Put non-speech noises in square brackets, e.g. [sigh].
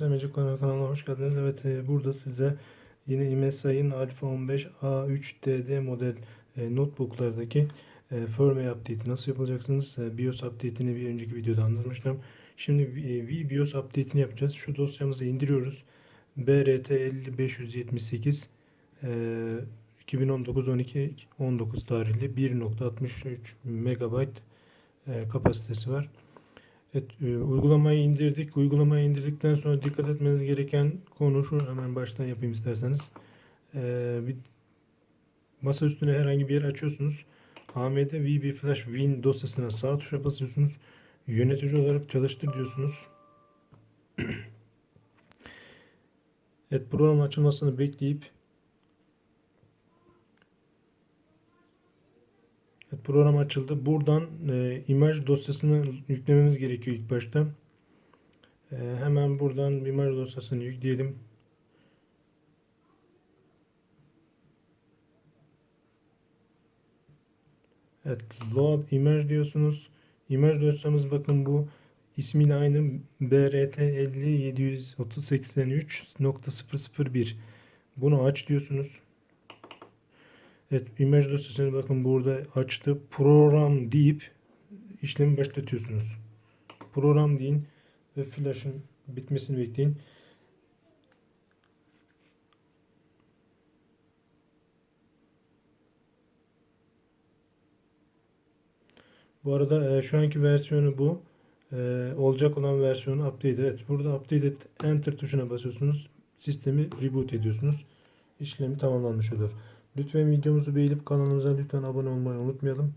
Mecik Kanal kanalına hoş geldiniz. Evet e, burada size yine MSI'ın Alpha 15 A3DD model e, notebooklardaki e, firmware update'i nasıl yapacaksınız? BIOS update'ini bir önceki videoda anlatmıştım. Şimdi e, VBIOS update'ini yapacağız. Şu dosyamızı indiriyoruz. BRT 57578 e, 2019 12 19 tarihli 1.63 MB kapasitesi var. Evet, e, uygulamayı indirdik. Uygulamayı indirdikten sonra dikkat etmeniz gereken konu şu. Hemen baştan yapayım isterseniz. E, bir masa üstüne herhangi bir yer açıyorsunuz. AMD VB Flash Win dosyasına sağ tuşa basıyorsunuz. Yönetici olarak çalıştır diyorsunuz. [clears throat] evet, program açılmasını bekleyip program açıldı. Buradan e, imaj dosyasını yüklememiz gerekiyor ilk başta. E, hemen buradan imaj dosyasını yükleyelim. Evet, load image diyorsunuz. Imaj dosyamız bakın bu ismiyle aynı BRT 50783.001. Bunu aç diyorsunuz. Evet, imaj dosyasını bakın burada açtı. Program deyip işlemi başlatıyorsunuz. Program deyin ve flash'ın bitmesini bekleyin. Bu arada e, şu anki versiyonu bu. E, olacak olan versiyonu update. Evet, burada update et, enter tuşuna basıyorsunuz. Sistemi reboot ediyorsunuz. İşlemi tamamlanmış olur. Lütfen videomuzu beğenip kanalımıza lütfen abone olmayı unutmayalım.